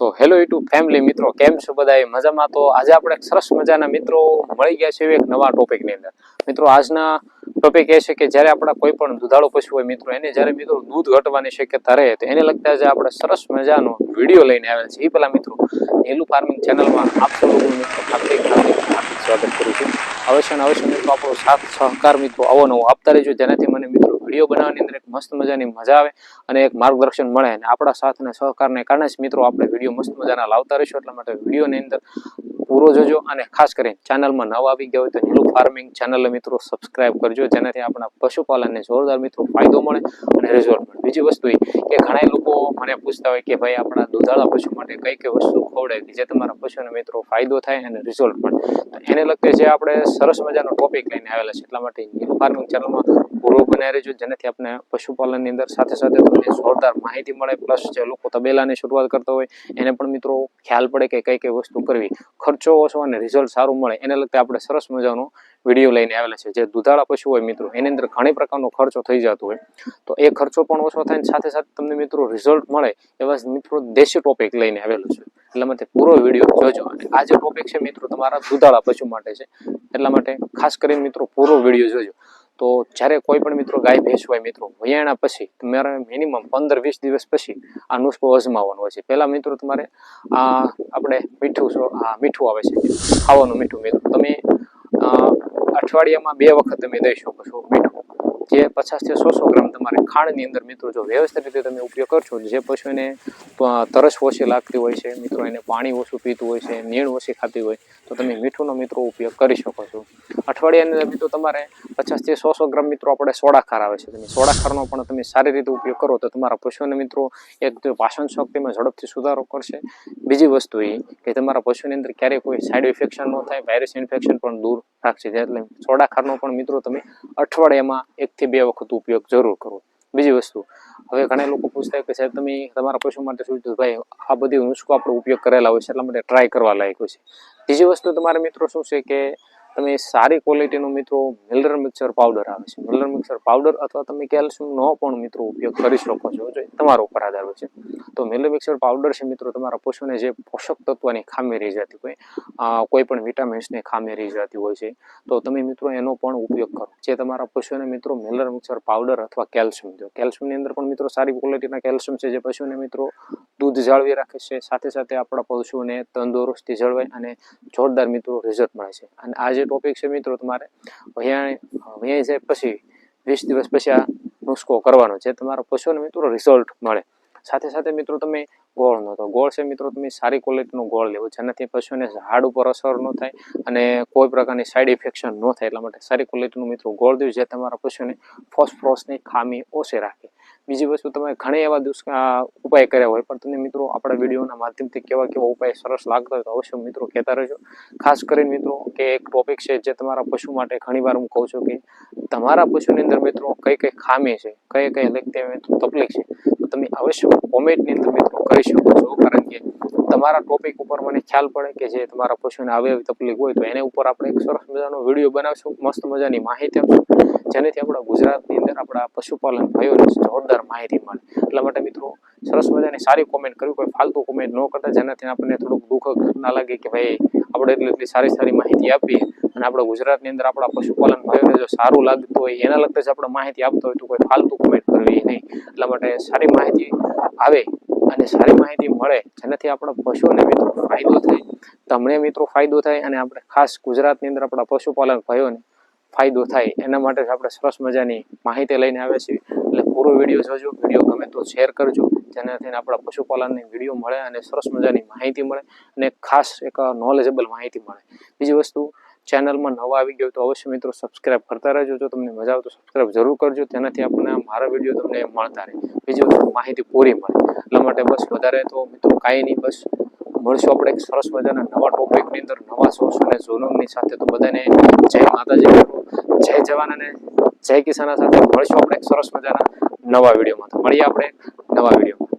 તો hello YouTube family મિત્રો, કેમ છો બધા મજામાં? તો આજે આપણે સરસ મજાના મિત્રો મળી ગયા છે એક નવા ટોપિકની અંદર. મિત્રો, આજના ટોપિક એ છે કે જ્યારે આપણા કોઈ પણ દુધાળો પશુ હોય મિત્રો, એને જ્યારે મિત્રો દૂધ ઘટવાની શક્યતા રહે, તો એને લગતા જે આપણે સરસ મજાનો વીડિયો લઈને આવેલ છે એ પેલા મિત્રો નેલું ફાર્મિંગ ચેનલમાં આપ સૌ મિત્રો હાર્દિક હાર્દિક સ્વાગત કરું છું. અવશ્ય અવશ્ય મિત્રો, આપણો સાથ, સહકાર મિત્રો, આવો નવો આપતા રહેજો. જેનાથી વીડિયો બનાવવાની અંદર એક મસ્ત મજાની મજા આવે અને એક માર્ગદર્શન મળે. અને આપણા સાથ અને સહકારને કારણે જ મિત્રો આપણે વીડિયો મસ્ત મજાના લાવતા રહીશું. એટલા માટે વિડીયોની અંદર પૂરો જોજો અને ખાસ કરીને ચેનલમાં નવા આવી ગયા હોય તો નીલું ફાર્મિંગ ચેનલ મિત્રો સબસ્ક્રાઇબ કરજો. જેનાથી આપણા પશુપાલનને જોરદાર મિત્રો ફાયદો મળે અને રિઝલ્ટ મળે. બીજી વસ્તુ એ કે ઘણા લોકો મને પૂછતા હોય કે ભાઈ આપણા દુધાળા પશુ માટે કઈ કઈ વસ્તુ ખવડાવી જે તમારા પશુને મિત્રો ફાયદો થાય અને રિઝલ્ટ મળે. એને લગતે જે આપણે સરસ મજાનો ટોપિક લઈને આવેલા છે. એટલા માટે નીલું ફાર્મિંગ ચેનલમાં પૂરો બનાવી રહેજો, જેનાથી આપણે પશુપાલનની અંદર સાથે સાથે તમને જોરદાર માહિતી મળે પ્લસ જે લોકો તબેલાની શરૂઆત કરતા હોય, એને પણ મિત્રો ખ્યાલ પડે કે કઈ કઈ વસ્તુ કરવી. ખર્ચો ઓછો અને રિઝલ્ટ સારું મળે, એને લગતે આપણે સરસ મજાનો વીડિયો લઈને આવેલા છે. જે દુધાળા પશુ હોય મિત્રો, એની અંદર ઘણી પ્રકારનો ખર્ચો થઈ જતો હોય. તો એ ખર્ચો પણ ઓછો થાય સાથે સાથે તમને મિત્રો રિઝલ્ટ મળે એવા મિત્રો દેશી ટોપિક લઈને આવેલો છે. એટલા માટે પૂરો વીડિયો જોજો. અને આ જે ટોપિક છે મિત્રો, તમારા દુધાળા પશુ માટે છે, એટલા માટે ખાસ કરીને મિત્રો પૂરો વીડિયો જોજો. તો જ્યારે કોઈ પણ મિત્રો ગાય, ભેંસ હોય મિત્રો, વયાણા પછી તમારે મિનિમમ પંદર, વીસ દિવસ પછી આ નુસ્ખો અજમાવવાનો હોય છે. પહેલાં મિત્રો તમારે આ આપણે મીઠું આ મીઠું આવે છે. ખાવાનું મીઠું મિત્રો. તમે અઠવાડિયામાં બે વખત તમે દઈ શકો છો મીઠું. જે પચાસથી સો સો ગ્રામ તમારે ખાંડની અંદર મિત્રો જો વ્યવસ્થિત રીતે તમે ઉપયોગ કરશો જે પશુને તરસ ઓછી લાગતી હોય છે, મિત્રો એને પાણી ઓછું પીતું હોય છે, નીણ ઓછી ખાતી હોય, તો તમે મીઠુંનો મિત્રો ઉપયોગ કરી શકો છો. અઠવાડિયાની અંદર મિત્રો તમારે પચાસથી સો સો ગ્રામ મિત્રો આપણે સોડા આવે છે તમે સોડા ખારનો પણ તમે સારી રીતે ઉપયોગ કરો, તો તમારા પશુને મિત્રો એક પાચન શક્તિમાં ઝડપથી સુધારો કરશે. બીજી વસ્તુ એ કે તમારા પશુની અંદર ક્યારેય કોઈ સાઇડ ઇન્ફેક્શન ન થાય વાયરસ ઇન્ફેક્શન પણ દૂર રાખશે, એટલે સોડા ખારનો પણ મિત્રો તમે અઠવાડિયામાં એકથી બે વખત ઉપયોગ જરૂર કરો બીજી વસ્તુ, હવે ઘણા લોકો પૂછતા કે સાહેબ તમે તમારા પશુ માટે શું ભાઈ, આ બધી નુસ્ખો આપણે ઉપયોગ કરેલા હોય છે, એટલા માટે ટ્રાય કરવા લાયક હોય છે. બીજી વસ્તુ તમારા મિત્રો શું છે કે તમે સારી ક્વોલિટીનો મિત્રો મિલર મિક્સર પાવડર આવે છે. મિલર મિક્સર પાવડર અથવા તમે કેલ્શિયમનો પણ મિત્રો ઉપયોગ કરી શકો છો. જો તમારા ઉપર આધાર હોય છે. તો મિલર મિક્સર પાવડર છે મિત્રો, તમારા પશુને જે પોષક તત્વની ખામી રહી જતી હોય કોઈ પણ વિટામિન્સની ખામી રહી જતી હોય છે, તો તમે મિત્રો એનો પણ ઉપયોગ કરો. જે તમારા પશુને મિત્રો મિલર મિક્સર પાવડર અથવા કેલ્શિયમ દો. કેલ્શિયમની અંદર પણ મિત્રો સારી ક્વોલિટીના કેલ્શિયમ છે. જે પશુને મિત્રો દૂધ જાળવી રાખે છે. સાથે સાથે આપણા પશુને તંદુરસ્તી જળવાય અને જોરદાર મિત્રો રિઝલ્ટ મળે છે. અને આ જે ટોપિક છે મિત્રો તમારે અહીંયા અહીંયા જાય પછી, વીસ દિવસ પછી આ નુસ્ખો કરવાનો છે. તમારા પશુને મિત્રો રિઝલ્ટ મળે. સાથે સાથે મિત્રો તમે ગોળનો તો ગોળ છે મિત્રો તમે સારી ક્વોલિટીનો ગોળ લેવો જેનાથી પશુને ઝાડ ઉપર અસર ન થાય અને કોઈ પ્રકારની સાઈડ ઇફેક્શન ન થાય એટલા માટે સારી ક્વોલિટીનું મિત્રો ગોળ દેવું જે તમારા પશુને ફોસ્ફરસની ખામી ઓછી રાખે. બીજી વસ્તુ તમે ઘણા એવા દુષ્ ઉપાય કર્યા હોય, પણ તમને મિત્રો આપણા વિડીયોના માધ્યમથી કેવા કેવા ઉપાય સરસ લાગતા હોય તો અવશ્ય મિત્રો કહેતા રહેજો. ખાસ કરીને મિત્રો કે એક ટોપિક છે જે તમારા પશુ માટે ઘણીવાર હું કહું છું કે તમારા પશુની અંદર મિત્રો કઈ કઈ ખામી છે, કઈ કઈ લગતી મિત્રો તકલીફ છે તમે અવશ્ય કોમેન્ટની અંદર મિત્રો કરી શકો છો. કારણ કે તમારા ટોપિક ઉપર મને ખ્યાલ પડે કે જે તમારા પશુને આવી આવી તકલીફ હોય તો એને ઉપર આપણે એક સરસ મજાનો વીડિયો બનાવશું. મસ્ત મજાની માહિતી આપશું. જેનાથી આપણા ગુજરાતની અંદર આપણા પશુપાલન ભાઈઓને જોરદાર માહિતી મળે. એટલા માટે મિત્રો સરસ મજાની સારી કોમેન્ટ કરવી કોઈ ફાલતુ કોમેન્ટ ન કરતા. જેનાથી આપણને થોડુંક દુઃખ ના લાગે કે ભાઈ આપણે એટલી એટલી સારી સારી માહિતી આપીએ અને આપણા ગુજરાતની અંદર આપણા પશુપાલન ભાઈઓને જો સારું લાગતું હોય એના લગતા જ આપણે માહિતી આપતા હોય તો કોઈ ફાલતુ કોમેન્ટ કરવી નહીં. એટલા માટે સારી માહિતી આવે અને સારી માહિતી મળે, જેનાથી આપણા પશુઓને મિત્રો ફાયદો થાય. તમને મિત્રો ફાયદો થાય અને આપણે ખાસ ગુજરાતની અંદર આપણા પશુપાલન ભાઈઓને ફાયદો થાય. એના માટે આપણે સરસ મજાની માહિતી લઈને આવ્યા છીએ. એટલે પૂરો વીડિયો જોજો, વીડિયો ગમે તો શેર કરજો, જેનાથી આપણા પશુપાલનની વીડિયો મળે અને સરસ મજાની માહિતી મળે અને ખાસ એક નોલેજેબલ માહિતી મળે. બીજી વસ્તુ ચેનલમાં નવા આવી ગયો તો અવશ્ય મિત્રો સબસ્ક્રાઇબ કરતા રહેજો. જો તમને મજા આવે તો સબસ્ક્રાઇબ જરૂર કરજો. તેનાથી આપણને મારા વીડિયો તમને મળતા રહે. બીજી માહિતી પૂરી મળે. એટલા માટે બસ વધારે તો મિત્રો કાંઈ નહીં, બસ મળશું આપણે એક સરસ મજાના નવા ટોપિકની અંદર, નવા સોર્સ અને ઝોનમની સાથે. તો બધાને જય માતાજી. જય જવાન અને જય કિસાના સાથે મળશું આપણે એક સરસ મજાના નવા વિડીયોમાં તો મળીએ આપણે નવા વિડીયોમાં